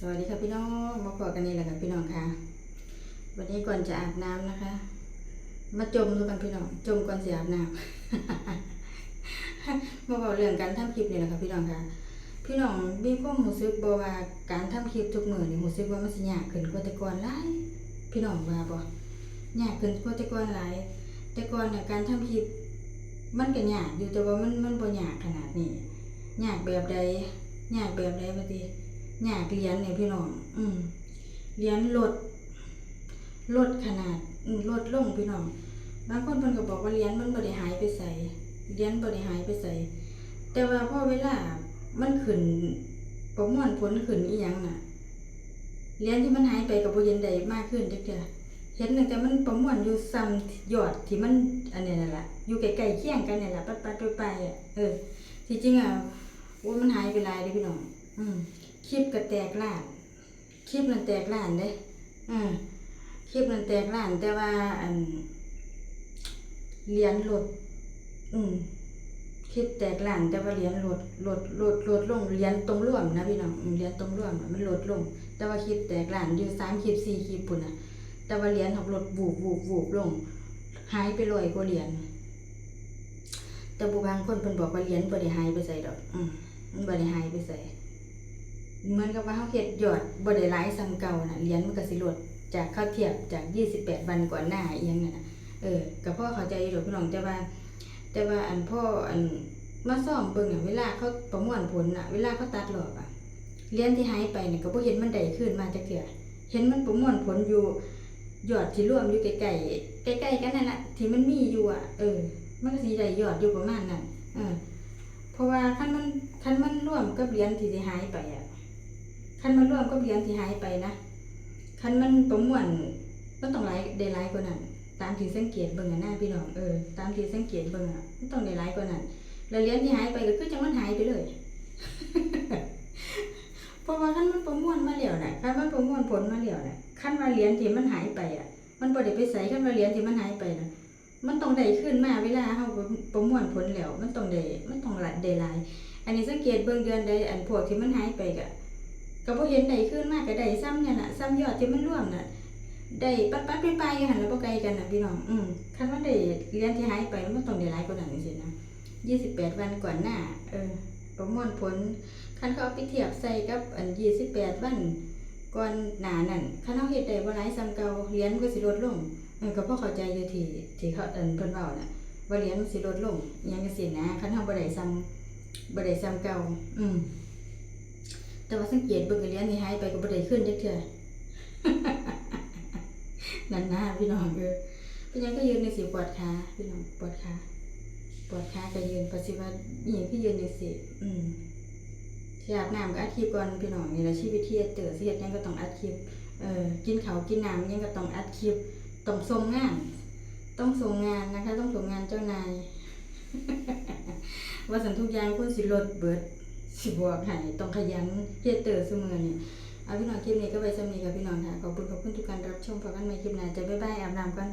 สวัสดีค่ะพี่น้องมาพอกันนี่แหละค่ะพี่น้องค่ะ วันนี้ก่อนจะอาบน้ำนะคะ มาจมดูกันพี่น้องจมก่อนเสียอาบน้ำมาบอกเรื่องการทำคลิปนี่แหละค่ะพี่น้องค่ะ พี่น้องมีความรู้สึกบ่ว่าการทำคลิปทุกมือนี่รู้สึกว่ามันสิยากขึ้นกว่าแต่ก่อนหลายพี่น้องว่าบ่ยากขึ้นกว่าแต่ก่อนหลายแต่ก่อนเนี่ยการทำคลิปมันก็ยากอยู่แต่ว่ามันมันบ่ยากขนาดนี้ยากแบบใดยากแบบใดบ่ติอ ยากเรียนเนี่ยพี่น้อง อืมเรียนลด ลดขนาด อืมลดลงพี่น้อง บางคนเพิ่นก็บอกว่าเรียนมันบ่ได้หายไปใส่เรียนบ่ได้หายไปใส่ แต่ว่าพอเวลา มันขึ้นประมวลผลขึ้นอีหยังน่ะเรียนที่มันหายไปก็บ่เห็นได้มากขึ้นจักเทื่อเห็นตั้งแต่มันประมวลอยู่ซ้ำยอดที่มันอันนี้นั่นล่ะอยู่ใกล้ๆเคียงกันนี่แหละปัดๆไปๆอะเออที่จริงอะโอ้ยมันหายไปหลายเด้พี่น้อง อืม คลิปก็แตกล้านคลิปนั้นแตกล้านเด้อืมคลิปนั้นแตกล้าน แต่ว่าอันเหรียญลด อืมคลิปแตกล้าน แต่ว่าเหรียญลดลดลดลดลงเหรียญตรงร่วมนะพี่น้องเหรียญตรงร่วมมันลดลง แต่ว่าคลิปแตกล้านอยู่สามคลิปสี่คลิปพุ่นนะแต่ว่าเหรียญหกลดบูบบูบบูบลงหายไปร้อยกว่าเหรียญแต่บางคนเพิ่นบอกว่าเหรียญบ่ได้หายไปใส่ดอก อืมบ่ได้หายไปใส่ เหมือนกับว่าเขาเฮ็ดยอดบ่ได้หลายซ้ำเก่าน่ะเหรียญมันก็สิลดจากเขาเทียบจาก 28 วันก่อนหน้าอีหยังนั่นน่ะเออก็พ่อเข้าใจอยู่ดอกพี่น้องแต่ว่า แต่ว่าอันพ่ออันมาซ่อมเบิ่งน่ะเวลาเขาประมวลผลน่ะเวลาเขาตัดหลอกอะเหรียญที่หายไปนี่ก็บ่เห็นมันได้ขึ้นมาจักเทื่อเห็นมันประมวลผลอยู่ยอดที่รวมอยู่ใกล้ๆใกล้ๆกันนั่นน่ะที่มันมีอยู่อะเออมันก็สิได้ยอดอยู่ประมาณนั้นเออเพราะว่าคันมันคันมันร่วมกับเหรียญที่สิหายไปอะ คันมันร่วมกับเหรียญที่หายไปนะคันมันประมวลมันต้องหลายได้หลายกว่านั้น ตามที่สังเกตเบิ่งอะหน้าพี่น้องเออตามที่สังเกตเบิ่งอะมันต้องได้หลายกว่านั้นแล้วเหรียญที่หายไปก็คือจังมันหายไปเลยเพราะว่าคันมันประมวลมาแล้วน่ะคันมันประมวลผลมาแล้วน่ะคันว่าเหรียญที่มันหายไปอะ มันบ่ได้ไปใส่คันว่าเหรียญที่มันหายไปน่ะมันต้องได้ขึ้นมาเวลาเฮาประมวลผลแล้ว มันต้องได้มันต้องหลายได้หลาย อันนี้สังเกตเบิ่งเดือนใดอันพวกที่มันหายไปก็ ก็บ่เห็นได้ขึ้นมากก็ได้ซ้ำเนี่ยน่ะซ้ำยอดที่มันร่วมน่ะได้ปั๊ดปัดไปไปๆอยู่หั่นแล้วบ่ไกลกันน่ะพี่น้องอืมคันว่าได้เรียนที่หายไปมันต้องได้หลายกว่านั้นจังซี่นะ28วันก่อนหน้าเออประมวลผลคันเขาเอาไปเทียบใส่กับอัน28วันก่อนหน้านั้นคันเฮาเฮ็ดได้บ่หลายซ้ำเก่าเรียนก็สิลดลงเออก็พอเข้าใจอยู่ที่ที่เขาอันเพิ่นเว้าน่ะว่าเรียญมันสิลดลงอิหยังจังซี่นะคันเฮาบ่ได้ซ้ำบ่ได้ซ้ำเก่าอืม แต่ว่าสังเกตเบิ่งกเหรียนี่หายไปก็บ่ได้ขึ้นจักเทื่อนั่นนะพี่น้องเออเป็นยังก็ยืนในสิปวดขาพี่น้องปวดขาปวดขาก็ยืนปัสสิว่าอีหยังคือยืนในสิอืมที่อาบน้ำก็อัดคลิปก่อนพี่น้องนี่แหละชีวิตที่เตอสิเฮ็ดยังก็ต้องอัดคลิปเออกินข้าวกินน้ำยังก็ต้องอัดคลิปต้องส่งงาน ต้องส่งงานนะคะ ต้องส่งงานเจ้านายว่าสันทุกอย่างคุณสิลดเบิด สิบวกให้ต้องขยันเฮ็ดเตอเสมอเนี่ยเอาพี่น้องคลิปนี้ก็ไปสำนีกับพี่น้องค่ะขอบคุณขอบคุณทุกการรับชมพบกันใหม่คลิปหน้าจะบ๊ายบายอาบน้ำกัน